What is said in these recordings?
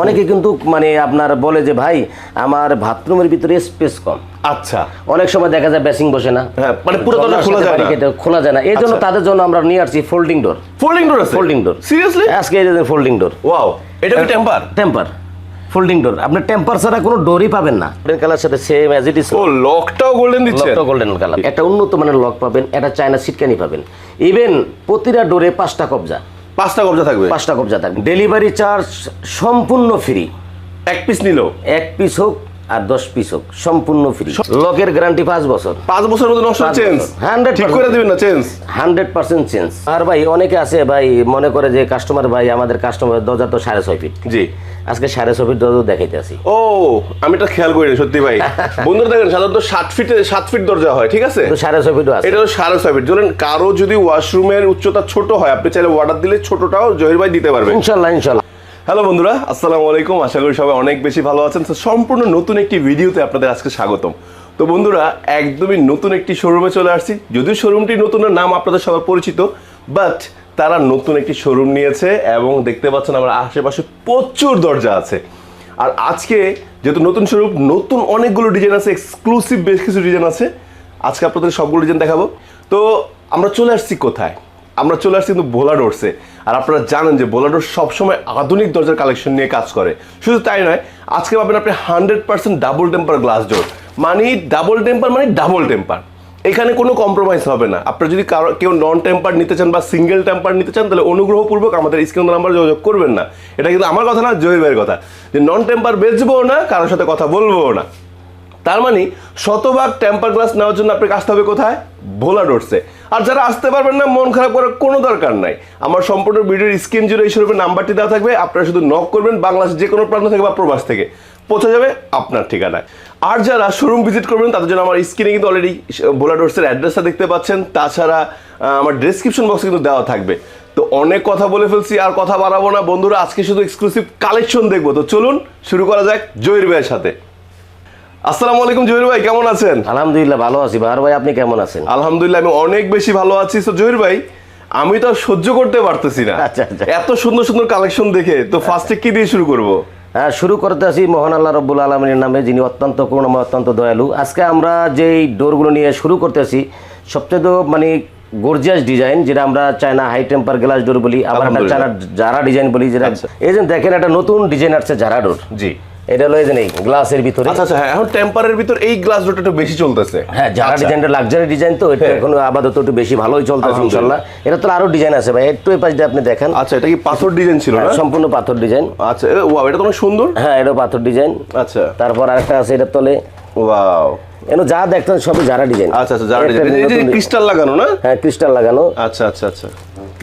অনেকে কিন্তু মানে আপনার বলে যে ভাই আমার বাথরুমের ভিতরে স্পেস কম। আচ্ছা। অনেক সময় দেখা যায় বেসিং বসে না। হ্যাঁ, মানে পুরো দরজা খোলা যায় না। খোলা যায় না। এই জন্য আচ্ছা। তাদের জন্য আমরা নিয়ে আসছি ফোল্ডিং ডোর ফোল্ডিং ডোর আছে? ফোল্ডিং ডোর সিরিয়াসলি আজকে এই ফোল্ডিং ডোর ওয়াও এটা কি টেম্পার টেম্পার ফোল্ডিং ডোর আপনি টেম্পার ছাড়া কোনো ডোরই পাবেন না। গোল্ডেন কালার সাথে সেম অ্যাজ ইট ইজ ও লকটাও গোল্ডেন দিচ্ছে লকটা গোল্ডেন কালার একটা উন্নত মানের লক পাবেন একটা চায়না সিটকানি পাবেন। ইভেন প্রতিটা ডোরে পাঁচটা কবজা। পাঁচটা কবজা থাকবে। পাঁচটা কবজা থাকবে। ডেলিভারি চার্জ সম্পূর্ণ ফ্রি এক পিস নিল। এক পিস হোক আর দশ পিস হোক সম্পূর্ণ ফ্রি লকের গ্যারান্টি পাঁচ বছর। পাঁচ বছর মধ্যে নষ্ট চেঞ্জ। 100% ঠিক করে দিবেন না চেঞ্জ হান্ড্রেড পার্সেন্ট চেঞ্জ আর ভাই অনেকে আছে ভাই মনে করে যে কাস্টমার ভাই আমাদের কাস্টমার দরজা তো সাড়ে ছয় ফিট জি। আজকে সাড়ে ছয় ফিট দরজা দেখাইতে আসি। ও আমি এটা খেয়াল করিনি সত্যি ভাই। বন্ধুরা দেখেন সাধারণত ষাট ফিট সাত ফিট দরজা হয় ঠিক আছে? সাড়ে ছয় আছে। এটা সাড়ে ছয় ফিট ধরেন কারও যদি ওয়াশরুমের উচ্চতা ছোট হয় আপনি চাইলে অর্ডার দিলে ছোটটাও জহির ভাই দিতে পারবেন ইনশাল্লাহ ইনশাল্লাহ। হ্যালো বন্ধুরা, আসসালামু আলাইকুম। আশা করি সবাই অনেক বেশি ভালো আছেন। তো সম্পূর্ণ নতুন একটি ভিডিওতে আপনাদের আজকে স্বাগতম। তো বন্ধুরা, একদমই নতুন একটি শোরুমে চলে আসছি। যদিও শোরুমটি নতুনের নাম আপনাদের সবার পরিচিত বাট তারা নতুন একটি শোরুম নিয়েছে এবং দেখতে পাচ্ছেন আমার আশেপাশে প্রচুর দরজা আছে। আর আজকে যেহেতু নতুন শোরুম নতুন অনেকগুলো ডিজাইন আছে এক্সক্লুসিভ বেশ কিছু ডিজাইন আছে। আজকে আপনাদের সবগুলো ডিজাইন দেখাবো। তো আমরা চলে আসছি কোথায়? আমরা চলে আসছি কিন্তু বোলাডোরসে। আর আপনারা জানেন যে বোলাডোর সবসময় আধুনিক দরজার কালেকশন নিয়ে কাজ করে। শুধু তাই নয়, আজকে পাবেন আপনি hundred percent double temper glass door মানে ডাবল টেম্পার মানে ডাবল টেম্পার এখানে কোনো কম্প্রোমাইজ হবে না। আপনারা যদি কারও কেউ নন টেম্পার নিতে চান বা সিঙ্গেল টেম্পার নিতে চান, তাহলে অনুগ্রহপূর্বক আমাদের স্ক্রিন নাম্বার যোগাযোগ করবেন না। এটা কিন্তু আমার কথা না ভাইয়ের কথা। যে নন টেম্পার বেচবো না, কারোর সাথে কথা বলব না। তার মানে শতভাগ টেম্পার গ্লাস নেওয়ার জন্য আপনাকে আসতে হবে কোথায়? ভোলা ডোরসে আর যারা আসতে পারবেন না, মন খারাপ করার কোনো দরকার নাই। আমার সম্পূর্ণ ভিডিওর স্ক্রিন জুড়ে এই শোরুমের নাম্বারটি দেওয়া থাকবে। আপনারা শুধু নক করবেন বাংলাদেশ যে কোনো প্রান্ত থেকে বা প্রবাস থেকে। পৌঁছে যাবে আপনার ঠিকানায়। আর যারা শোরুম ভিজিট করবেন, তাদের জন্য আমার স্ক্রিনে কিন্তু অলরেডি ভোলা ডোরসের অ্যাড্রেসটা দেখতে পাচ্ছেন। তাছাড়া আমার ডেসক্রিপশন বক্সে কিন্তু দেওয়া থাকবে। তো অনেক কথা বলে ফেলছি, আর কথা বাড়াবো না। বন্ধুরা, আজকে শুধু এক্সক্লুসিভ কালেকশন দেখব। তো চলুন, শুরু করা যাক জহির ভাইয়ের সাথে। আসসালামু আলাইকুম জহির ভাই কেমন আছেন? আলহামদুলিল্লাহ ভালো আছি। বাহার ভাই আপনি কেমন আছেন? আলহামদুলিল্লাহ আমি অনেক বেশি ভালো আছি। তো জহির ভাই আমি তো সহ্য করতে পারতেছি না। আচ্ছা, আচ্ছা। এত সুন্দর সুন্দর কালেকশন দেখে তো ফার্স্টে কি দিয়ে শুরু করব? হ্যাঁ শুরু করতে আসি মহান আল্লাহ রব্বুল আলমিনের নামে যিনি অত্যন্ত করুণাময় অত্যন্ত দয়ালু। আজকে আমরা যেই ডোরগুলো নিয়ে শুরু করতেছি সবচেয়ে তো মানে গর্জিয়াস ডিজাইন যেটা আমরা China high temper glass door বলি আবার চায়না জারা ডিজাইন বলি যেটা আচ্ছা। এই যে দেখেন একটা নতুন ডিজাইন আসছে জারা ডোর জি। এটা হলো এই নেই গ্লাসের ভিতরে আচ্ছা আচ্ছা হ্যাঁ এখন টেম্পারের ভিতর এই গ্লাস একটু বেশি চলতেছে। হ্যাঁ যারা আচ্ছা। ডিজাইনটা লাক্সারি ডিজাইন তো এটা হ্যাঁ। এখন আপাতত একটু বেশি ভালোই চলতেছে। ইনশাল্লাহ। এটা তো আরও ডিজাইন আছে ভাই একটু এই পাশ দিয়ে আপনি দেখেন। আচ্ছা এটা কি পাথর ডিজাইন ছিল না? সম্পূর্ণ পাথর ডিজাইন আচ্ছা ওয়াও এটা তো অনেক সুন্দর। হ্যাঁ এটা পাথর ডিজাইন আচ্ছা। তারপর আরেকটা আছে এটা তলে। ওয়াও যা দেখতেন সবই যারা ডিজাইন আচ্ছা আচ্ছা যারা ডিজাইন এই যে ক্রিস্টাল লাগানো না? হ্যাঁ ক্রিস্টাল লাগানো। আচ্ছা আচ্ছা আচ্ছা।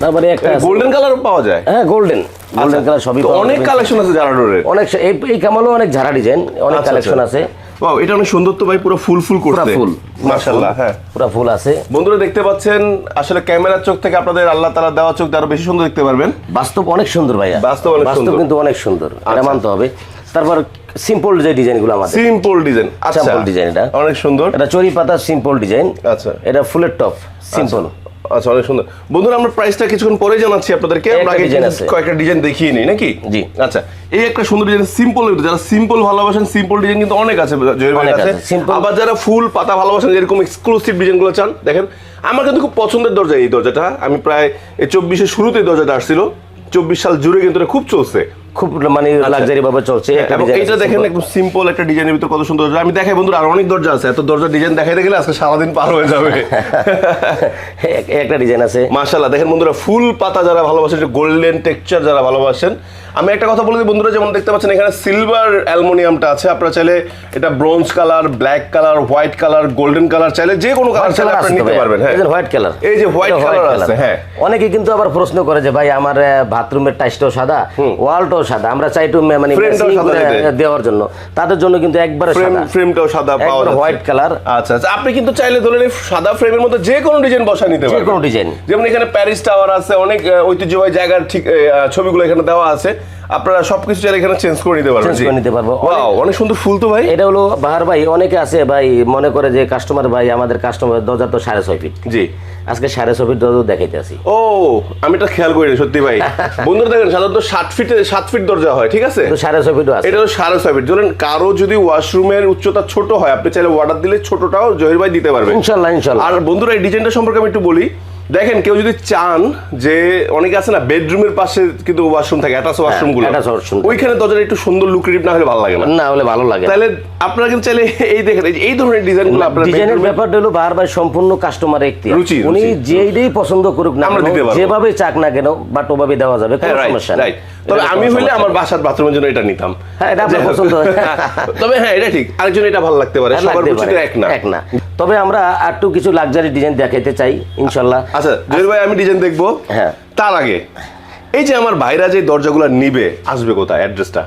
তারপরে একটা গোল্ডেন কালার পাওয়া যায়। হ্যাঁ গোল্ডেন গোল্ডেন কালার সবই পাওয়া অনেক কালেকশন আছে ডোরের অনেক এই এই কামালও অনেক ঝাড়া ডিজাইন অনেক আচ্ছা, কালেকশন আচ্ছা। আছে। ওয়াও এটা অনেক সুন্দর তো ভাই পুরো ফুল ফুল পুরা করতে। ফুল মাশাআল্লাহ হ্যাঁ। পুরা ফুল আছে। বন্ধুরা দেখতে পাচ্ছেন আসলে ক্যামেরার চোখ থেকে আপনাদের আল্লাহ তালা দেওয়া চোখ আরও বেশি সুন্দর দেখতে পারবেন। বাস্তব অনেক সুন্দর ভাইয়া। বাস্তব অনেক বাস্তব সুন্দর। কিন্তু অনেক সুন্দর। এটা আচ্ছা। মানতে হবে। তারপর সিম্পল যে ডিজাইনগুলো আমাদের। সিম্পল ডিজাইন আচ্ছা। Simple design এটা। অনেক সুন্দর। এটা চড়ি পাতার সিম্পল ডিজাইন আচ্ছা। এটা ফুলের টপ সিম্পল আচ্ছা অনেক সুন্দর। বন্ধুরা আমরা প্রাইসটা কিছুক্ষণ পরে জানাচ্ছি আপনাদেরকে। আমরা আগে। কয়েকটা ডিজাইন দেখিয়ে নিই নাকি? জি। আচ্ছা এই একটা সুন্দর ডিজাইন সিম্পল যারা সিম্পল ভালোবাসেন সিম্পল ডিজাইন কিন্তু অনেক আছে আছে, আবার যারা ফুল পাতা ভালোবাসেন যেরকম এক্সক্লুসিভ ডিজাইনগুলো চান দেখেন আমার কিন্তু খুব পছন্দের দরজা এই দরজাটা। আমি প্রায় চব্বিশের শুরুতে দরজাটা আসছিল। চব্বিশ সাল জুড়ে কিন্তু এটা খুব চলছে। খুব মানে লাক্সারি ভাবে চলছে আচ্ছা। design এইটা আছে, দেখেন একদম সিম্পল একটা ডিজাইনের ভিতর কত সুন্দর আমি দেখাই বন্ধুরা আর অনেক দরজা আছে। এত দরজা ডিজাইন দেখাইতে গেলে আজকে সারাদিন পার হয়ে যাবে। একটা ডিজাইন আছে। দেখেন বন্ধুরা ফুল পাতা যারা ভালোবাসেন গোল্ডেন টেক্সচার যারা ভালোবাসেন। আমি একটা কথা বলে দিই বন্ধুরা যেমন দেখতে পাচ্ছেন এখানে সিলভার অ্যালুমিনিয়ামটা আছে। আপনারা চাইলে এটা bronze colour black colour white colour golden colour চাইলে যে কোনো কালার চাইলে আপনারা নিতে পারবেন হ্যাঁ। হোয়াইট কালার এই যে হোয়াইট color আছে, হ্যাঁ। অনেকে কিন্তু আবার প্রশ্ন করে যে ভাই আমার বাথরুমের টাইসটাও সাদা ওয়ালটাও সাদা। আমরা চাই একটু মানে। দেওয়ার জন্য। তাদের জন্য কিন্তু একবারে সাদা। ফ্রেমটাও সাদা পাওয়া যাচ্ছে। white color। আচ্ছা আচ্ছা আপনি কিন্তু চাইলে ধরেন সাদা ফ্রেমের মধ্যে যে কোনো ডিজাইন বসা নিতে যে কোনো ডিজাইন যেমন এখানে প্যারিস টাওয়ার আছে অনেক ঐতিহ্যবাহী জায়গার ঠিক ছবিগুলো এখানে দেওয়া আছে। আপনারা সবকিছু চাইলে এখানে চেঞ্জ করে নিতে পারবেন। Change করে নিতে পারব। ওয়াও অনেক সুন্দর ফুল তো ভাই। এটা হলো বাহার ভাই অনেকে আছে ভাই মনে করে যে কাস্টমার ভাই আমাদের কাস্টমার দরজা তো সাড়ে ছয় ফিট জি। আজকে সাড়ে ছ ফিট দরজা দেখাইতেছি ও আমি এটা খেয়াল করিনি সত্যি ভাই। বন্ধুরা দেখেন সাধারণত সাত ফিটে সাত ফিট দরজা হয় ঠিক আছে? সাড়ে ছ ফিট আছে। এটা সাড়ে ছ ফিট ধরেন কারও যদি ওয়াশরুমের উচ্চতা ছোট হয় আপনি চাইলে অর্ডার দিলে ছোটটাও জহির ভাই দিতে পারবেন ইনশাল্লাহ ইনশাল্লাহ। আর বন্ধুরা এই ডিজাইনটা সম্পর্কে আমি একটু বলি দেখেন কেউ যদি চান যে অনেকে আছে না বেডরুমের পাশে কিন্তু ওয়াশরুম থাকে অ্যাটাচ ওয়াশরুমগুলো। ওইখানে দরজাটা একটু সুন্দর লুক্রেটিভ না হলে ভালো লাগে না না হলে ভালো লাগে তাহলে আপনারা কিন্তু চাইলে এই দেখেন এই ধরনের ডিজাইনগুলো আপনারা ডিজাইনের ব্যাপারটা হলো বারবার সম্পূর্ণ কাস্টমার একটি রুচি, উনি। যেইটাই পছন্দ করুক না। যেভাবে চাক না কেন বাট ওভাবে দেওয়া যাবে কোনো হ্যাঁ, সমস্যা নাই right। তবে আমি হইলে আমার বাসার বাথরুমের জন্য এটা নিতাম। হ্যাঁ, এটা আপনার পছন্দ। তবে হ্যাঁ এটা ঠিক। আরেকজন এটা ভালো লাগতে পারে। হ্যাঁ, সবার লাগতে রুচি পারে। তো এক না। এক না। তবে আমরা একটু কিছু লাক্সারি ডিজাইন দেখাইতে চাই ইনশাল্লাহ। আচ্ছা জহির ভাই আমি ডিজাইন দেখব। হ্যাঁ। তার আগে এই যে আমার ভাইরা যে দরজাগুলো নিবে আসবে কোথায়? অ্যাড্রেসটা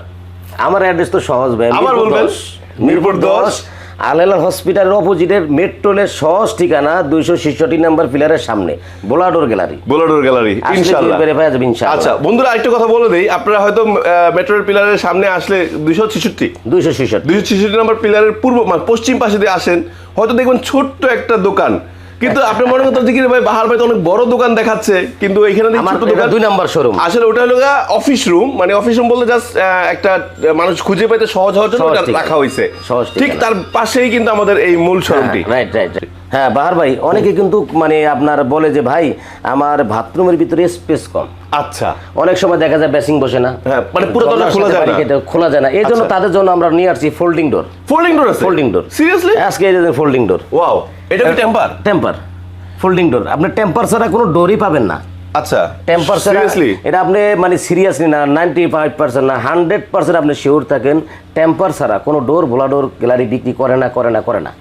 আমার অ্যাড্রেস তো সহজ ভাই। মিরপুর বলবেন? মিরপুর মিরপুর দশ। আলেলা হসপিটালের অপোজিটের মেট্রোলের সহজ ঠিকানা দুইশো ছেষট্টি নাম্বার পিলারের সামনে বোলাডোর গ্যালারি। বোলাডোর গ্যালারি ইনশাআল্লাহ আচ্ছা বন্ধুরা আরেকটা কথা বলে দেই। আপনারা হয়তো মেট্রোর পিলারের সামনে আসলে দুইশো ছেষট্টি। দুইশো ছেষট্টি। দুইশো ছেষট্টি নাম্বার পিলারের পূর্ব মানে পশ্চিম পাশে দিয়ে আসেন হয়তো দেখবেন ছোট্ট একটা দোকান। কিন্তু আপনি মনে করতে দেখি কি ভাই বাহার ভাই তো অনেক বড় দোকান দেখাচ্ছে কিন্তু এখানে দেখি আমার দোকান দুই নাম্বার শোরুম আসলে ওটা হলো অফিস রুম মানে অফিস রুম বলতে জাস্ট একটা মানুষ খুঁজে পেতে সহজ হওয়ার জন্য ওটা রাখা হয়েছে সহজ ঠিক তার পাশেই কিন্তু আমাদের এই মূল শোরুমটি রাইট রাইট হ্যাঁ বাহার ভাই অনেকে কিন্তু মানে আপনার বলে যে ভাই আমার বাথরুমের ভিতরে স্পেস কম। আচ্ছা। অনেক সময় দেখা যায় বেসিং বসে না। হ্যাঁ, মানে পুরো দরজা খোলা যায় না। ব্যারিকেড খোলা যায় না। এই জন্য আচ্ছা। তাদের জন্য আমরা নিয়ে আসছি ফোল্ডিং ডোর ফোল্ডিং ডোর আছে? ফোল্ডিং ডোর সিরিয়াসলি আজকে এই ফোল্ডিং ডোর ওয়াও এটা কি টেম্পার টেম্পার ফোল্ডিং ডোর আপনি টেম্পার ছাড়া কোনো ডোরই পাবেন না। আচ্ছা টেম্পার সিরিয়াসলি এটা আপনি মানে সিরিয়াসলি না নাইনটি ফাইভ পার্সেন্ট না হান্ড্রেড পার্সেন্ট আপনি শিওর থাকেন টেম্পার ছাড়া কোনো ডোর ভোলা ডোর গ্যালারি বিক্রি করে না করে না করে না।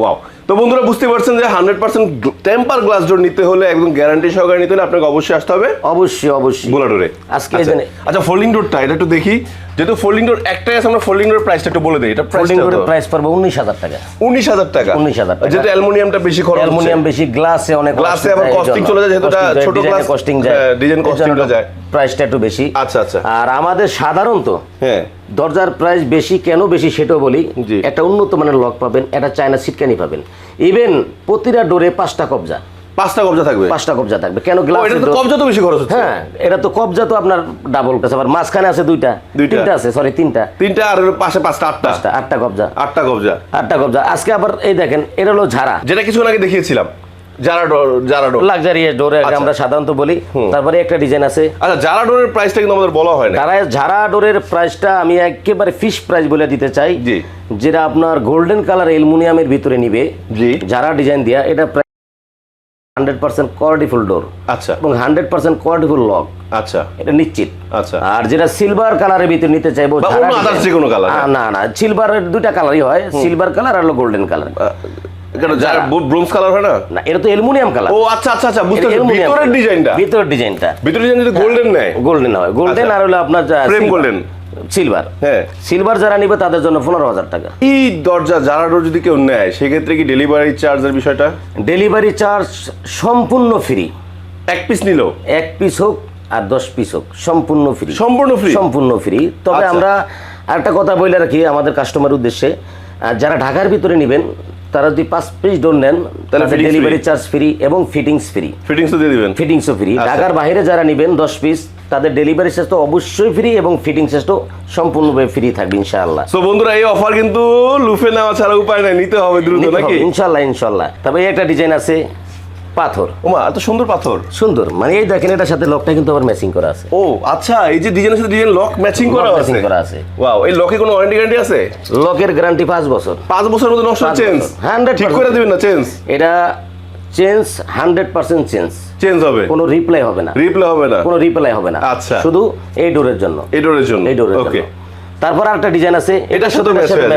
ওয়াও তো বন্ধুরা বুঝতে পারছেন যে hundred percent temper glass door নিতে হলে একদম গ্যারান্টি সহকারে নিতে হলে আপনাকে অবশ্যই আসতে হবে। অবশ্যই অবশ্যই। বোলাডোরে আজকে আচ্ছা। যে- আচ্ছা ফোল্ডিং ডোরটা এটা একটু দেখি। যেহেতু ফোল্ডিং ডোর একটাই আছে আমরা ফোল্ডিং ডোর প্রাইসটা একটু বলে দিই। এটা ফোল্ডিং ডোরের প্রাইস পড়বে উনিশ হাজার টাকা। উনিশ হাজার টাকা। 19,000 টাকা। যেহেতু অ্যালুমিনিয়ামটা বেশি খরচ অ্যালুমিনিয়াম বেশি গ্লাসে অনেক এ আবার costing চলে যায়, যেহেতু এটা ছোট glass, কস্টিং হ্যাঁ, যায় design costing টা যায়। প্রাইসটা একটু বেশি। আচ্ছা, আচ্ছা। আর আমাদের সাধারণত হ্যাঁ। দরজার প্রাইস বেশি কেন বেশি সেটাও বলি। একটা উন্নত মানের লক পাবেন একটা চায়না সিটকানি পাবেন। ইভেন প্রতিটা ডোরে পাঁচটা কবজা। পাঁচটা কবজা থাকবে? পাঁচটা কবজা থাকবে। কেন গ্লাস এটা তো কবজা তো বেশি খরচ হচ্ছে। হ্যাঁ এটা তো কবজা তো আপনার ডাবল কাছে আবার মাঝখানে আছে দুইটা। তিনটা আছে সরি তিনটা। তিনটা আর পাশে পাঁচটা আটটা। আটটা কবজা। আটটা কবজা। আটটা কবজা। আজকে আবার এই দেখেন এটা হলো ঝাড়া। যেটা কিছু আগে দেখিয়েছিলাম। যারা ডোর যারা ডোর লাক্সারি ডোরে আচ্ছা। আমরা সাধারণত বলি। তারপরে একটা ডিজাইন আছে। আচ্ছা যারা ডোরের প্রাইসটা কিন্তু আমাদের বলা হয় না। তারা ঝাড়া ডোরের প্রাইসটা আমি একেবারে ফিক্স প্রাইস বলে দিতে চাই। জি। যেটা আপনার গোল্ডেন কালার অ্যালুমিনিয়ামের ভিতরে নিবে। জি। যারা ডিজাইন দিয়া এটা প্রায় হান্ড্রেড পার্সেন্ট কোয়ালিটিফুল ডোর আচ্ছা। এবং হান্ড্রেড পার্সেন্ট কোয়ালিটিফুল লক আচ্ছা। এটা নিশ্চিত। আচ্ছা। আর যেটা সিলভার কালারের ভিতরে নিতে চাইব। না না সিলভারের দুইটা কালারই হয়। সিলভার কালার আর গোল্ডেন কালার কেন যারা ব্রোঞ্জ কালার হয় না? না এটা তো অ্যালুমিনিয়াম কালার। ও আচ্ছা আচ্ছা আচ্ছা বুঝতে পারছি। ভিতরের ডিজাইনটা? ভিতরের ডিজাইনটা। ভিতরের ডিজাইন যদি গোল্ডেন নেয়? গোল্ডেন হয় গোল্ডেন আচ্ছা। আর হলো আপনার Frame golden। সিলভার হ্যাঁ। সিলভার যারা নিবে তাদের জন্য পনেরো হাজার টাকা। এই দরজা যারা যদি কেউ নেয় সেক্ষেত্রে কি ডেলিভারি চার্জের বিষয়টা? ডেলিভারি চার্জ সম্পূর্ণ ফ্রি এক পিস নিল? এক পিস হোক আর দশ পিস হোক সম্পূর্ণ ফ্রি সম্পূর্ণ ফ্রি সম্পূর্ণ ফ্রি তবে আচ্ছা। আমরা আরেকটা কথা বলে রাখি আমাদের কাস্টমার উদ্দেশ্যে। যারা ঢাকার ভিতরে নেবেন তারা যদি পাঁচ পিস ডোর নেন তাহলে ডেলিভারি চার্জ ফ্রি এবং ফিটিংস ফ্রি ফিটিংসও দিয়ে দিবেন। ফিটিংসও ফ্রি আচ্ছা। ঢাকার বাইরে যারা নেবেন দশ পিস তাদের ডেলিভারি চার্জ তো অবশ্যই ফ্রি এবং ফিটিং চার্জ তো সম্পূর্ণভাবে ফ্রি থাকবে ইনশাআল্লাহ। সো বন্ধুরা এই অফার কিন্তু লুফে নেওয়া ছাড়া উপায় নাই নিতে হবে দ্রুত নাকি? ইনশাআল্লাহ ইনশাআল্লাহ। ইনশাল্লাহ তবে এই একটা ডিজাইন আছে পাথর। ওমা এত সুন্দর পাথর। সুন্দর। মানে এই দেখেন এটার সাথে লকটা কিন্তু আবার ম্যাচিং করা আছে। ও আচ্ছা এই যে ডিজাইনের সাথে ডিজাইন লক ম্যাচিং করা আছে matching করা আছে। ওয়াও এই লকে কোনো ওয়ারেন্টি গ্যারান্টি আছে? লকের গ্যারান্টি পাঁচ বছর। পাঁচ বছরের মধ্যে নষ্ট চেঞ্জ 100% ঠিক করে দিবেন না চেঞ্জ এটা change hundred percent change change হবে? কোনো রিপ্লাই হবে না। রিপ্লে হবে না? কোনো রিপ্লাই হবে না। আচ্ছা। শুধু এই ডোরের জন্য। এই ডোরের জন্য। এই ডোরের ওকে জন্য তারপর আরেকটা ডিজাইন আছে। এটার সাথে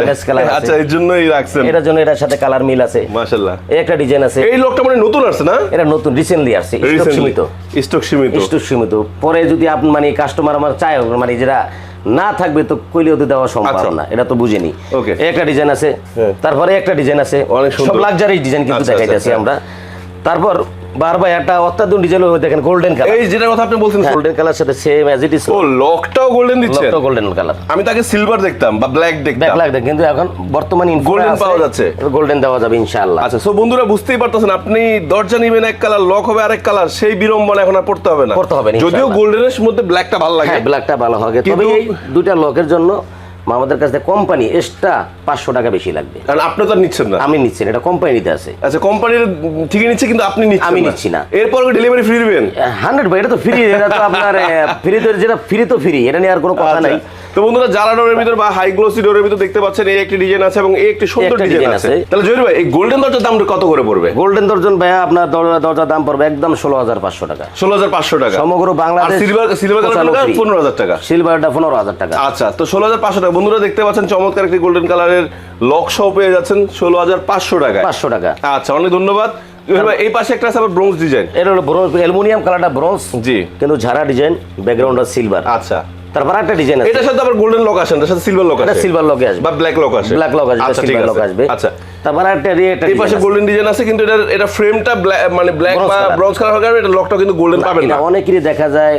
ম্যাচ কালার আচ্ছা আছে। এর জন্যই রাখছেন। এটার জন্য এটার সাথে কালার মিল আছে। মাশাআল্লাহ। এই একটা ডিজাইন আছে। এই লকটা মানে নতুন আসছে না? এটা নতুন রিসেন্টলি আসছে। স্টক সীমিত। স্টক সীমিত। স্টক সীমিত। পরে যদি আপনি মানে কাস্টমার আমার চায় মানে যেটা না থাকবে তো কইলেও তো দেওয়া সম্ভব আচ্ছা। না। এটা তো বুঝিনি। একটা ডিজাইন আছে। হ্যাঁ। তারপরে একটা ডিজাইন আছে। অনেক সুন্দর। সব লাক্সারি ডিজাইন কিন্তু আচ্ছা, দেখাইতেছি আচ্ছা, আমরা। তারপর বার ভাই একটা অত্যাধুনিক ডিজাইন দেখেন গোল্ডেন কালার এই যেটার কথা আপনি বলছেন গোল্ডেন কালার সাথে সেম অ্যাজ ইট ইজ ও লকটাও গোল্ডেন দিচ্ছে গোল্ডেন কালার আমি তাকে সিলভার দেখতাম বা ব্ল্যাক দেখতাম। ব্যাক লাগবে কিন্তু এখন বর্তমানে Golden পাওয়া যাচ্ছে? গোল্ডেন দেওয়া যাবে ইনশাআল্লাহ। আচ্ছা সো বন্ধুরা বুঝতেই পারতেছেন আপনি দরজা নিবেন এক কালার লক হবে আরেক কালার সেই বিড়ম্বনা এখন আর পড়তে হবে না। পড়তে হবে না, যদিও। গোল্ডেনের মধ্যে ব্ল্যাকটা ভালো লাগে। হ্যাঁ ব্ল্যাকটা ভালো হবে। তবে এই দুইটা লকের জন্য আমাদের কাছে কোম্পানি এক্সট্রা পাঁচশো টাকা বেশি লাগবে। কারণ আপনি তো আর নিচ্ছেন না। আমি নিচ্ছি না, এটা কোম্পানিতে আছে। আচ্ছা কোম্পানির ঠিকই নিচ্ছে কিন্তু আপনি নিচ্ছেন আমি নিচ্ছি না। এরপর ডেলিভারি ফ্রি দিবেন। হান্ড্রেড ভাই এটা তো ফ্রি এটা তো আপনার ফ্রি তো যেটা ফ্রি তো ফ্রি এটা নিয়ে আর কোনো কথা নাই। আচ্ছা। তো বন্ধুরা জারা ডোরের ভিতর বা হাই গ্লোসি ডোরের ভিতর দেখতে পাচ্ছেন এই একটি ডিজাইন আছে এবং এই একটি সুন্দর ডিজাইন আছে। তাহলে জহির ভাই এই গোল্ডেন দরজার দাম কত করে পড়বে? গোল্ডেন দর্জন ভাইয়া আপনার দরজা দরজার দাম পড়বে একদম ষোলো হাজার পাঁচশো টাকা। ষোলো হাজার পাঁচশো টাকা। সমগ্র বাংলাদেশ সিলভার সিলভার কালার পনেরো হাজার টাকা। সিলভারটা পনেরো হাজার টাকা। আচ্ছা তো ষোলো হাজার পাঁচশো টাকা। বন্ধুরা দেখতে পাচ্ছেন চমৎকার একটি গোল্ডেন কালারের লক শো পেয়ে যাচ্ছেন ষোলো হাজার পাঁচশো টাকা পাঁচশো টাকা। আচ্ছা অনেক ধন্যবাদ। এই পাশে একটা আছে আবার ব্রোঞ্জ ডিজাইন এটা হলো ব্রোঞ্জ অ্যালুমিনিয়াম কালারটা ব্রোঞ্জ জি। কিন্তু ঝাড়া ডিজাইন ব্যাকগ্রাউন্ডটা সিলভার আচ্ছা। তারপর একটা ডিজাইন আছে। এটার সাথে আবার গোল্ডেন লক আসে এটার সাথে সিলভার লক এটা সিলভার লকে আসবে। বা ব্ল্যাক লক আসে? ব্ল্যাক লক আসবে সিলভার লক আছে। আসবে। আচ্ছা। তারপর একটা রেট এই পাশে গোল্ডেন ডিজাইন আছে কিন্তু এটার এটা ফ্রেমটা মানে ব্ল্যাক বা ব্রোঞ্জ কালার হবে এটা লকটা কিন্তু গোল্ডেন পাবেন না। অনেকেরই দেখা যায়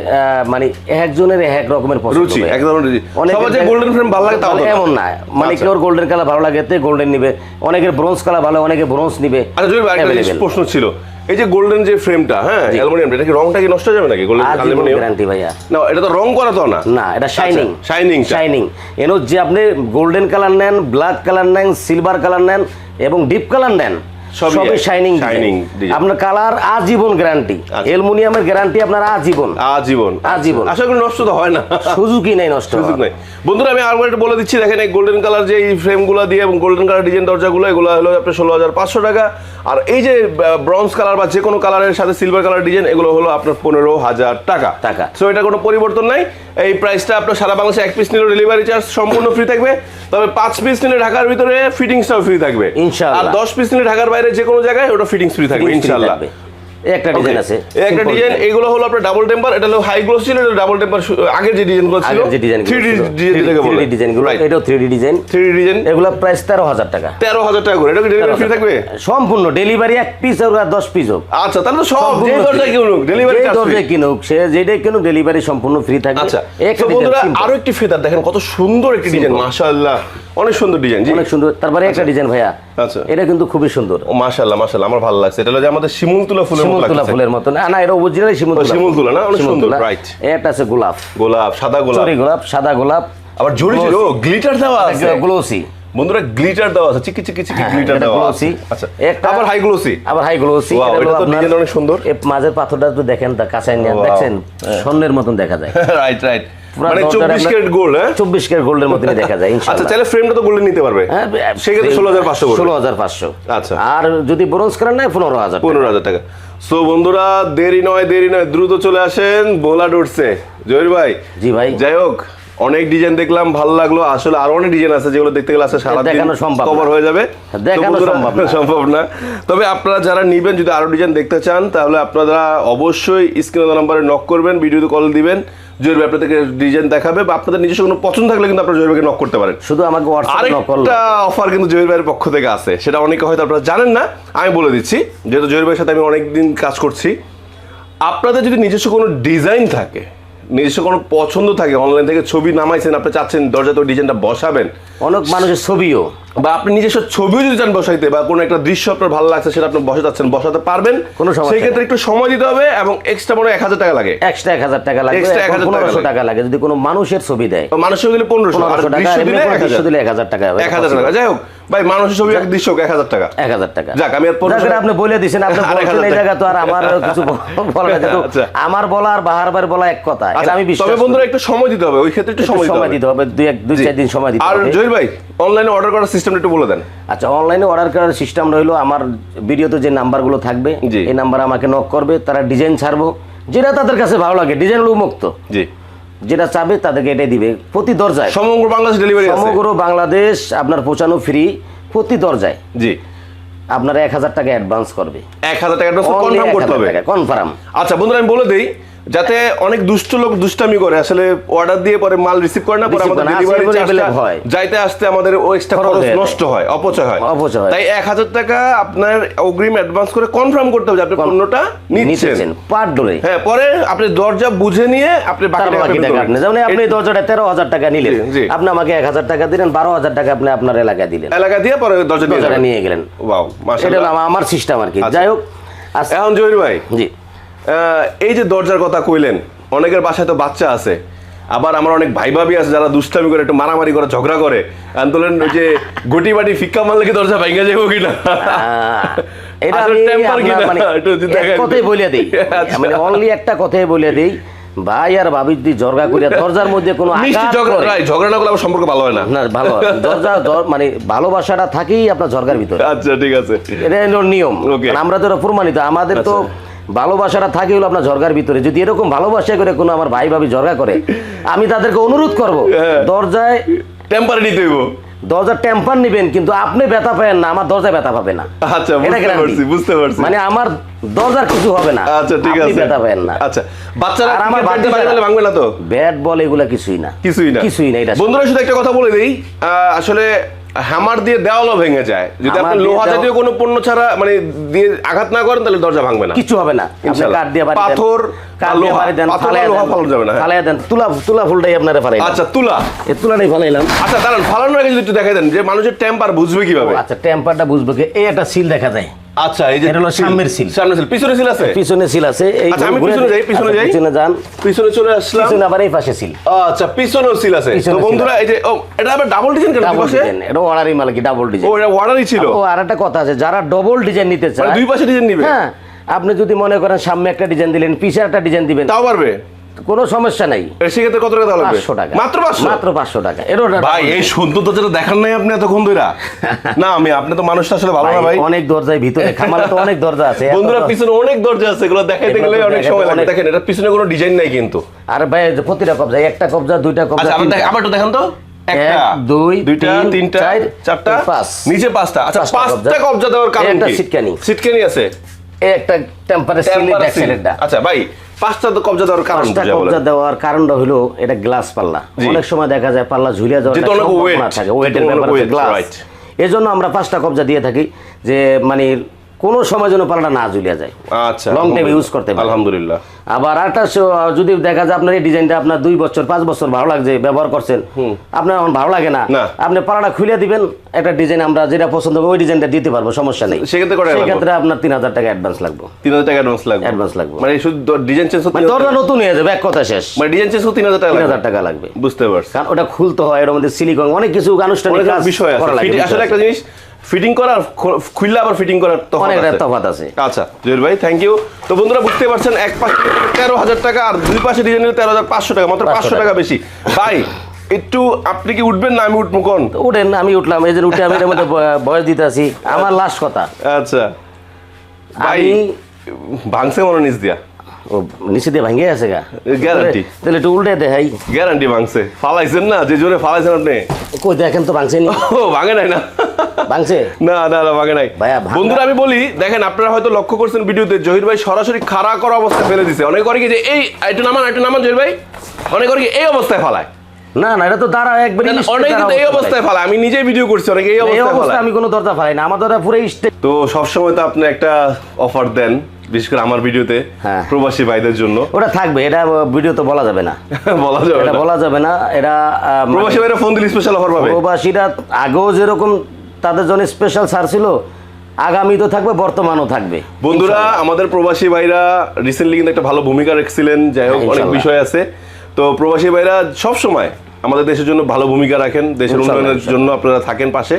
মানে একজনের এক রকমের পছন্দ রুচি। একদম রুচি। সবার যে গোল্ডেন ফ্রেম ভালো লাগে তাও তো না। এমন না। মানে। কেউ গোল্ডেন কালার ভালো লাগে তে গোল্ডেন নিবে। অনেকের ব্রোঞ্জ কালার ভালো অনেকে ব্রোঞ্জ নিবে। আচ্ছা জয় ভাই একটা প্রশ্ন ছিল। এই যে গোল্ডেন যে ফ্রেমটা হ্যাঁ অ্যালুমিনিয়াম এটা কি রংটা কি নষ্ট যাবে নাকি গোল্ডেন অ্যালুমিনিয়াম গ্যারান্টি ভাইয়া। না এটা তো রং করা তো না। না এটা শাইনিং শাইনিং শাইনিং এনো যে আপনি গোল্ডেন কালার নেন ব্ল্যাক কালার নেন সিলভার কালার নেন এবং ডিপ কালার নেন সবই এক। শাইনিং আপনার কালার আজীবন গ্যারান্টি। অ্যালুমিনিয়ামের গ্যারান্টি আপনার আজীবন আজীবন আজীবন। আশা করি নষ্ট তো হয় না সুযোগই নাই নষ্ট সুযোগ হওয়ার। নাই বন্ধুরা আমি আরবার বলে দিচ্ছি দেখেন এই গোল্ডেন কালার যে এই ফ্রেমগুলো দিয়ে এবং গোল্ডেন কালার ডিজাইন দরজাগুলো এগুলো হলো আপনার ষোলো হাজার পাঁচশো টাকা আর এই যে ব্রঞ্জ কালার বা যে কোনো কালারের সাথে সিলভার কালার ডিজাইন এগুলো হলো আপনার পনেরো হাজার টাকা টাকা। সো এটা কোনো পরিবর্তন নাই এই প্রাইসটা আপনার সারা বাংলাদেশে এক পিস নিলে ডেলিভারি চার্জ সম্পূর্ণ ফ্রি থাকবে। তবে পাঁচ পিস নিলে ঢাকার ভিতরে ফিটিংসটাও ফ্রি থাকবে। ইনশাআল্লাহ। আর দশ পিস নিলে ঢাকার বাইরে যে কোনো জায়গায় ওটা ফিটিংস ফ্রি থাকবে। Fitting free ইনশাল্লাহ থাকবে। এই একটা ডিজাইন আছে একটা ডিজাইন এগুলো হলো আপনার ডাবল টেম্পার এটা হলো হাই গ্লোস ছিল এটা ডাবল টেম্পার আগের যে ডিজাইনগুলো ছিল আগের যে ডিজাইন থ্রি ডিজাইন যেটাকে বলে। ডিজাইনগুলো রাইট এটাও থ্রি ডিজাইন থ্রি ডিজাইন এগুলো প্রাইস তেরো হাজার টাকা। তেরো হাজার টাকা করে। এটা কি ডেলিভারি ফ্রি থাকবে? সম্পূর্ণ ডেলিভারি এক পিস আর পিস হোক। আচ্ছা তাহলে তো সব যে দরজায় কিনুক ডেলিভারি দরজায় কিনুক সে যেটাই কিনুক ডেলিভারি সম্পূর্ণ ফ্রি থাকবে। আচ্ছা বন্ধুরা আরও একটি ফেদার দেখেন কত সুন্দর একটি ডিজাইন মাশাআল্লাহ। অনেক সুন্দর ডিজাইন অনেক সুন্দর। তারপরে একটা ডিজাইন ভাইয়া। আচ্ছা। এটা কিন্তু খুবই সুন্দর। মাশাআল্লাহ মাশাআল্লাহ আমার ভালো লাগছে। এটা হলো যে আমাদের শিমুল তুলা ফুলের মতো শিমুল ফুলের মতো। না না এটা অরিজিনাল শিমুল তুলা। শিমুল তুলা না? অনেক সুন্দর. এই একটা আছে গোলাপ। গোলাপ সাদা গোলাপ। চরি গোলাপ সাদা গোলাপ। আবার জড়ি ছিল গ্লিটার দেওয়া আছে। গ্লোসি বন্ধুরা গ্লিটার দেওয়া আছে। চিকি চিকি চিকি হ্যাঁ, গ্লিটার এটা দেওয়া আছে। আচ্ছা একটা- আবার হাই গ্লোসি আবার হাই গ্লোসি এটা তো ডিজাইন অনেক সুন্দর। মাঝের পাথরটা তো দেখেন তা কাঁচাই নিয়ে। Wow. দেখছেন? স্বর্ণের মতন দেখা যায়। রাইট রাইট মানে দরজার 24 আপনার- ক্যারেট গোল্ড হ্যাঁ? চব্বিশ ক্যারেট গোল্ডের মতনই দেখা যায় আচ্ছা ইনশাআল্লাহ। ফ্রেমটা তো গোল্ডেন নিতে পারবে। হ্যাঁ, সেক্ষেত্রে ষোলো হাজার পাঁচশো ষোলো হাজার পাঁচশো। আচ্ছা। আর যদি ব্রোঞ্জ করেন না পনেরো হাজার টাকা। পনেরো হাজার টাকা। সো বন্ধুরা দেরি নয় দেরি নয় দ্রুত চলে আসেন বোলা উঠছে। জহির ভাই জি ভাই। যাই হোক অনেক ডিজাইন দেখলাম ভালো লাগল। আসলে আরও অনেক ডিজাইন আছে যেগুলো দেখতে গেলে আসলে সারা দেখানো সম্ভব কভার হয়ে যাবে। দেখানো তো সম্ভব না। সম্ভব না। তবে আপনারা যারা নিবেন যদি আরও ডিজাইন দেখতে চান তাহলে আপনারা অবশ্যই স্ক্রিনে নাম্বারে নক করবেন ভিডিওতে কল দিবেন। জহির ভাই আপনাদেরকে ডিজাইন দেখাবে বা আপনাদের নিজস্ব কোনো পছন্দ থাকলে কিন্তু আপনারা জহির ভাইকে নক করতে পারেন। শুধু আমাকে আরেকটা অফার কিন্তু জহির ভাইয়ের পক্ষ থেকে আছে। সেটা অনেকে হয়তো আপনারা জানেন না আমি বলে দিচ্ছি। যেহেতু জহির ভাইয়ের সাথে আমি অনেকদিন কাজ করছি আপনাদের যদি নিজস্ব কোনো ডিজাইন থাকে নিজস্ব কোনো পছন্দ থাকে অনলাইন থেকে ছবি নামাইছেন আপনি চাচ্ছেন দরজাতে ডিজাইনটা বসাবেন। অনেক মানুষের ছবিও। বা আপনি নিজস্ব ছবিও যদি চান বসাইতে বা কোনো একটা দৃশ্য আপনার ভালো লাগছে সেটা আপনি বসাতে চাচ্ছেন বসাতে পারবেন কোনো সমস্যা সেই ক্ষেত্রে একটু সময় দিতে হবে এবং এক্সট্রা মনে এক হাজার টাকা লাগে। এক্সট্রা এক হাজার টাকা Extra 1000 টাকা পনেরোশো টাকা লাগে যদি কোনো মানুষের ছবি দেয়। মানুষের দিলে পনেরোশো টাকা দৃশ্য দিলে এক হাজার। এক হাজার টাকা এক হাজার টাকা যাই হোক ভাই মানুষের ছবি এক দৃশ্য এক হাজার টাকা। এক হাজার টাকা। যাক, আমি আর আপনি বলে দিছেন আপনি আর বলছেন এই জায়গা তো আর আমার কিছু বলা আচ্ছা। আমার বলা আর বাহার বার বলা এক কথা এটা আচ্ছা, আমি বিশ্বাস তবে বন্ধুরা একটু সময় দিতে হবে ওই ক্ষেত্রে একটু সময় দিতে হবে। দুই এক দুই চার দিন সময় দিতে আর হবে। জহির ভাই অনলাইনে অর্ডার করার সিস্টেমটা একটু বলে দেন। আচ্ছা অনলাইনে অর্ডার করার সিস্টেম রইল আমার ভিডিওতে যে নাম্বারগুলো থাকবে এই নাম্বার আমাকে নক করবে তারা ডিজাইন ছাড়বো যেটা তাদের কাছে ভালো লাগে ডিজাইন মুক্ত। জি। যেটা চাবে তাদেরকে এটাই দিবে প্রতি দরজায়। সমগ্র বাংলাদেশ ডেলিভারি আছে। সমগ্র বাংলাদেশ আপনার পৌঁছানো ফ্রি প্রতি দরজায়। জি। আপনার এক হাজার টাকা অ্যাডভান্স করবে। এক হাজার টাকা কনফার্ম করতে হবে। কনফার্ম আচ্ছা বন্ধুরা আমি বলে দেই যাতে অনেক দুষ্ট লোক দুষ্টামি করে। আসলে অর্ডার দিয়ে পরে মাল রিসিভ করে না পরে আমাদের ডেলিভারি available হয়। যাইতে আসতে আমাদের ও এক্সট্রা খরচ। নষ্ট হয় অপচয় হয়। অপচয় হয়। তাই এক হাজার টাকা আপনার অগ্রিম অ্যাডভান্স করে কনফার্ম করতে হবে আপনি পণ্যটা নিচ্ছেন। পার ডোরে হ্যাঁ পরে আপনি দরজা বুঝে নিয়ে আপনি বাকি টাকা আপনি যেমন আপনি দরজাটা তেরো হাজার টাকা নিলেন। আপনি আমাকে এক হাজার টাকা দিলেন বারো হাজার টাকা আপনি আপনার এলাকায় দিলেন। এলাকা দিয়ে পরে দরজা নিয়ে গেলেন। ওয়াও এটা মাশাআল্লাহ হলো আমার- সিস্টেম আর কি। আচ্ছা। যাই হোক এখন জহির ভাই জি। এই যে দরজার কথা কইলেন অনেকের বাসায় তো বাচ্চা আছে। আবার আমার অনেক ভাই ভাবি আছে যারা দুষ্টামি করে একটু মারামারি করে ঝগড়া করে। আন্দোলন ওই যে গটি বাটি ফিক্কা মারলে কি দরজা ভেঙে যাব কিনা? এটা আমি? মানে। কথাই বলে দিই। আচ্ছা। মানে অনলি একটা কথাই বলে দিই ভাই আর ভাবি যদি জর্গা করিয়া দরজার মধ্যে কোনো ঝগড়া করে- না করলে আমার সম্পর্ক ভালো হয় না। না ভালো দরজা মানে ভালোবাসাটা থাকেই আপনার ভিতরে। আচ্ছা ঠিক আছে। এটা নিয়ম। আমরা তো প্রমাণিত। আমাদের তো ভালোবাসাটা থাকে হলো আপনার ঝরকার ভিতরে। যদি এরকম ভালোবাসা করে কোনো আমার ভাই ভাবি ঝরগা করে আমি তাদেরকে অনুরোধ করব হ্যাঁ। দরজায় টেম্পারে নিতে হইব। দরজা টেম্পার নিবেন কিন্তু আপনি ব্যথা পাবেন না আমার দরজায় ব্যথা পাবে না। আচ্ছা বুঝতে পারছি বুঝতে পারছি। মানে আমার দরজার কিছু হবে না আচ্ছা ঠিক আপনি আছে। ব্যথা পাবেন না। আচ্ছা বাচ্চারা আর আমার খেলতে পারে ভাঙবে না তো? ব্যাট বল এগুলা কিছুই না। কিছুই না। কিছুই না এটা বন্ধুরা শুধু একটা কথা বলে দিই। আসলে হ্যামার দিয়ে দেওয়ালও ভেঙে যায়। যদি আপনি লোহা জাতীয় কোনো পণ্য ছাড়া মানে দিয়ে আঘাত না করেন তাহলে দরজা ভাঙবে না। কিছু হবে না। কাঠ দিয়ে পাথর কাঠ বা দিয়ে লোহা- বাড়ি দেন ফালাইয়া দেন, ফালানো যাবে না, হ্যাঁ। ফালাইয়া দেন। তুলা তুলা ফুলটাই আপনারা ফালাই আচ্ছা তুলা। এই তুলাটাই ফালাইলাম। আচ্ছা দাঁড়ান ফালানোর আগে একটু দেখাই দেন যে মানুষের টেম্পার বুঝবে কীভাবে? আচ্ছা টেম্পারটা বুঝব কি? এই একটা সিল দেখা যায়। আচ্ছা এই যে এটা হলো সামনের seal। সামনের সিল পিছনে সিল আছে? পিছনে সিল আছে এই আচ্ছা, আমি পিছনে যাই, পিছনে আচ্ছা, যাই। পিছনে যান। পিছনে চলে আসলাম। পিছনে আবার এই পাশে সিল আচ্ছা পিছনেও সিল আছে। তো বন্ধুরা এই যে ও এটা আবার ডাবল ডিজাইন কেন? ডাবল ডিজাইন এটা অর্ডারই মাল কি ডাবল ও এটা ছিল। ও আর একটা কথা আছে যারা ডবল ডিজাইন নিতে মানে চায় দুই পাশে ডিজাইন নিবে? হ্যাঁ। আপনি যদি মনে করেন সামনে একটা ডিজাইন দিলেন পিছে একটা ডিজাইন দিবেন তাও পারবে? কোনো সমস্যা নাই। সেক্ষেত্রে কত টাকা লাগবে? পাঁচশো টাকা। মাত্র পাঁচশো? মাত্র পাঁচশো টাকা। এর ভাই এই সুন্দরতা যেটা দেখান নাই আপনি এতক্ষণ ধরে না আমি আপনি তো মানুষটা আসলে ভালো না ভাই, ভাই। অনেক দরজায় ভিতরে খামারে তো অনেক দরজা আছে বন্ধুরা পিছনে অনেক দরজা আছে এগুলো দেখাইতে গেলে অনেক সময় লাগবে দেখেন এটা পিছনে কোনো ডিজাইন নাই কিন্তু। আর ভাই প্রতিটা কবজা একটা কবজা দুইটা কবজা আচ্ছা আবার একটু দেখান তো। একটা দুই, দুইটা তিন, তিনটা চারটা পাঁচ। নিচে পাঁচটা। আচ্ছা পাঁচটা কবজা। দেওয়ার কারণ কি? সিটকানি। সিটকানি আছে। একটা আচ্ছা ভাই পাঁচটা তো কবজা দেওয়ার কারণ পাঁচটা কবজা দেওয়ার কারণটা হলো এটা গ্লাস পাল্লা। অনেক সময় দেখা যায় পাল্লা ঝুলিয়ে যাওয়ার সম্ভাবনা থাকে ওয়েটের ব্যাপার গ্লাস right. আমরা পাঁচটা কবজা দিয়ে থাকি যে মানে কোনো সময় যেন পাল্লাটা না ঝুলিয়ে যায়। আচ্ছা Long time use করতে পারে। আলহামদুলিল্লাহ। আবার স- যদি দেখা যায় আপনার এই ডিজাইনটা আপনার দুই বছর পাঁচ বছর ভালো লাগছে ব্যবহার করছেন আপনার এখন ভালো লাগে না। আপনি পাড়াটা খুলে দিবেন একটা ডিজাইন আমরা যেটা পছন্দ হবে ওই ডিজাইনটা দিতে পারব সমস্যা নেই। সেক্ষেত্রে সেক্ষেত্রে আপনার তিন হাজার টাকা অ্যাডভান্স লাগবে। তিন হাজার টাকা অ্যাডভান্স লাগবে? অ্যাডভান্স লাগবে। মানে শুধু ডিজাইন চেঞ্জ মানে দরজা নতুন হয়ে যাবে এক কথা শেষ। মানে ডিজাইন চেঞ্জ তিন হাজার টাকা তিন লাগবে? হাজার টাকা লাগবে। বুঝতে পারছি। কারণ ওটা খুলতে হয় এর মধ্যে সিলিকন অনেক কিছু আনুষ্ঠানিক আছে। বিষয় আসলে একটা জিনিস ফিটিং করার খুললে আবার ফিটিং করার অনেক আছে। তফাৎ আছে। আচ্ছা জহির ভাই থ্যাংক ইউ তো বন্ধুরা বুঝতে পারছেন এক পাশে তেরো হাজার টাকা আর দুই পাশে ডিজাইন তেরো হাজার পাঁচশো টাকা মাত্র 500 পাঁচশো টাকা বেশি। ভাই একটু আপনি কি উঠবেন না আমি উঠবো কোন? উঠেন আমি উঠলাম। এই যে উঠে আমি এর মধ্যে বয়স দিতে আছি। আমার লাস্ট কথা। আচ্ছা। ভাই আমি ভাঙছে মনে নিচ দিয়া। ও নিচে দিয়ে ভাঙিয়ে আছে গা। Guarantee. তাহলে একটু উল্টে দেখাই গ্যারান্টি ভাঙছে। ফালাইছেন না যে জোরে ফালাইছেন আপনি। কই দেখেন তো ভাঙছে নি? ও ভাঙে নাই না। ভাঙছে? না না না ভাঙে নাই। বন্ধুরা আমি বলি দেখেন আপনারা হয়তো লক্ষ্য করছেন ভিডিওতে জহির ভাই সরাসরি খাড়া করা অবস্থায় ফেলে দিছে। অনেক করে কি যে এই একটু নামান একটু নামান জহির ভাই। অনেক করে কি এই অবস্থায় ফালায়। না না এটা তো দাঁড়া একবার অনেকে এই অবস্থায় ফালায়। আমি নিজেই ভিডিও করছি অনেকে এই অবস্থায় অবস্থা আমি কোনো দরজা ফালাই না আমার দরজা পুরো তো সবসময় তো আপনি একটা অফার দেন। বিশেষ করে আমার ভিডিওতে হ্যাঁ। প্রবাসী ভাইদের জন্য। ওটা থাকবে এটা ভিডিও তো বলা যাবে না। বলা যাবে এটা বলা যাবে না এটা মানে প্রবাসী ভাইরা ফোন দিলে স্পেশাল অফার পাবে। প্রবাসীরা আগেও যেরকম তাদের জন্য স্পেশাল ছাড় ছিল আগামী তো থাকবে বর্তমানও থাকবে। বন্ধুরা আমাদের প্রবাসী ভাইরা রিসেন্টলি কিন্তু একটা ভালো ভূমিকা রেখেছিলেন যাই হোক হ্যাঁ, অনেক বিষয় আছে। তো প্রবাসী ভাইরা সব সময় আমাদের দেশের জন্য ভালো ভূমিকা রাখেন দেশের উন্নয়নের জন্য আপনারা থাকেন পাশে।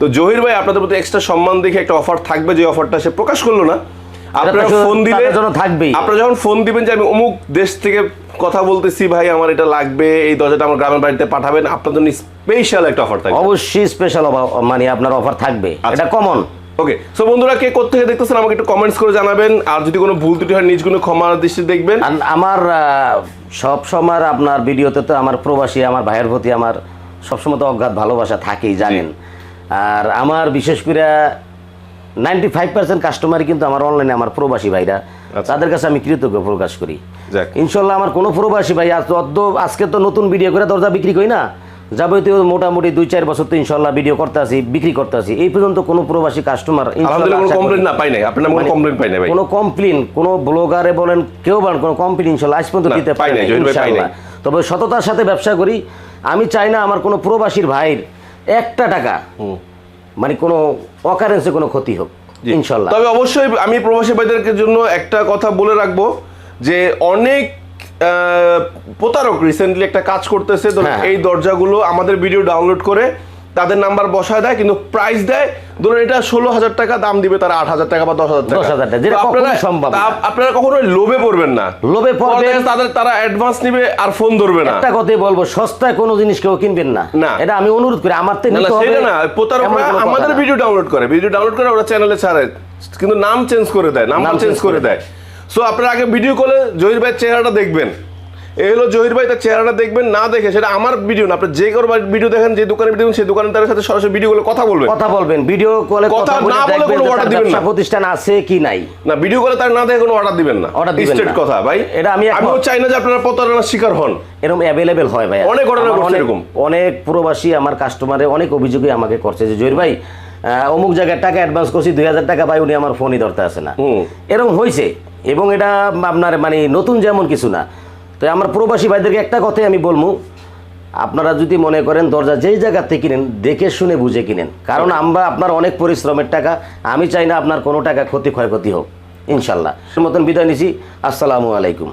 তো জহির ভাই আপনাদের প্রতি এক্সট্রা সম্মান দেখে একটা অফার থাকবে যে অফারটা সে প্রকাশ করল না আপনারা ফোন দিলে জন্য থাকবেই। আপনারা যখন ফোন দিবেন যে আমি অমুক দেশ থেকে কথা বলতেছি ভাই আমার এটা লাগবে এই দরজাটা আমার গ্রামের বাড়িতে পাঠাবেন আপনার জন্য স্পেশাল একটা অফার থাকবে। অবশ্যই স্পেশাল মানে আপনার অফার থাকবে। আচ্ছা। এটা কমন ওকে সো বন্ধুরা কে কোথেকে দেখতেছেন আমাকে একটু কমেন্টস করে জানাবেন আর যদি কোনো ভুল ত্রুটি হয় নিজগুলো ক্ষমার দৃষ্টি দেখবেন। আমার সব সময় আপনার ভিডিওতে তো আমার প্রবাসী আমার ভাইয়ের প্রতি আমার সবসময় তো অজ্ঞাত ভালোবাসা থাকেই জানেন। আর আমার বিশেষ করে নাইনটি ফাইভ পার্সেন্ট কাস্টমারই কিন্তু আমার অনলাইনে আমার প্রবাসী ভাইরা। আচ্ছা। তাদের কাছে আমি কৃতজ্ঞ প্রকাশ করি। ইনশাল্লাহ আমার কোনো প্রবাসী ভাই আজ অদ্য আজকে তো নতুন ভিডিও করে দরজা বিক্রি করি না। যাবতীয় মোটামুটি দুই চার বছর তো ইনশাল্লাহ ভিডিও করতে আসি বিক্রি করতে আসি এই পর্যন্ত কোনো প্রবাসী কাস্টমার কোনো কমপ্লেন না। নামে কোনো ব্লগারে বলেন কেউ বলেন কোনো কমপ্লেন ইনশাল্লাহ আজ পর্যন্ত দিতে পারি নাই। তবে সততার সাথে ব্যবসা করি। আমি চাই না আমার কোনো প্রবাসীর ভাইয়ের একটা টাকা মানে কোনো অকারেন্সে কোনো ক্ষতি হোক ইনশাল্লাহ। তবে অবশ্যই আমি প্রবাসী ভাইদের জন্য একটা কথা বলে রাখব যে অনেক প্রতারক রিসেন্টলি একটা কাজ করতেছে। হ্যাঁ। এই দরজাগুলো আমাদের ভিডিও ডাউনলোড করে তাদের নাম্বার বসায় দেয় কিন্তু প্রাইস দেয়। ধরুন এটা ষোলো হাজার টাকা দাম দিবে তারা আট হাজার টাকা বা দশ হাজার টাকা। 10,000 টাকা, আপনারা সম্ভব আপনারা কখনো লোভে পড়বেন না। লোভে পড়বেন- তাদের তারা অ্যাডভান্স নিবে আর ফোন ধরবে না। একটা কথাই বলব সস্তায় কোনো জিনিস কেউ কিনবেন না। না। এটা আমি অনুরোধ করি আমার তো না না নিতে হবে না প্রতারকরা আমাদের ভিডিও ডাউনলোড করে ভিডিও ডাউনলোড করে ওরা চ্যানেলে ছাড়ে কিন্তু নাম চেঞ্জ করে দেয় নাম চেঞ্জ করে করে দেয়। সো আপনারা আগে ভিডিও কলে জহির ভাইয়ের চেহারাটা দেখবেন। এই হলো জহির ভাই তার চেহারাটা দেখবেন না দেখে সেটা আমার ভিডিও না আপনি যে কোনো ভিডিও দেখেন যে দোকানে ভিডিও সেই দোকানদারের সাথে সরাসরি ভিডিও কলে কথা বলবেন কথা বলবেন ভিডিও কলে কথা না বলে কোনো তার দিবেন না। প্রতিষ্ঠান আছে কি নাই না ভিডিও কলে তার না দেখে কোনো অর্ডার দিবেন না Order দিবেন স্ট্রেট। কথা ভাই এটা আমি। আমিও চাই না যে আপনারা প্রতারণার শিকার হন এরকম অ্যাভেলেবেল হয় ভাই অনেক ঘটনা ঘটছে এরকম। অনেক প্রবাসী আমার কাস্টমারে অনেক অভিযোগই আমাকে করছে যে জহির ভাই অমুক জায়গায় টাকা অ্যাডভান্স করছি দুই হাজার টাকা ভাই উনি আমার ফোনই ধরতে আসে না হুম। এরকম হয়েছে এবং এটা আপনার মানে নতুন যেমন কিছু না তো আমার প্রবাসী ভাইদেরকে একটা কথাই আমি বলব আপনারা যদি মনে করেন দরজা যেই জায়গাতে কিনেন দেখে শুনে বুঝে কিনেন। কারণ আমরা আপনার অনেক পরিশ্রমের টাকা আমি চাই না আপনার কোনো টাকা ক্ষতি ক্ষয়ক্ষতি হোক। ইনশাল্লাহ। মতন বিদায় নিছি। আসসালামু আলাইকুম।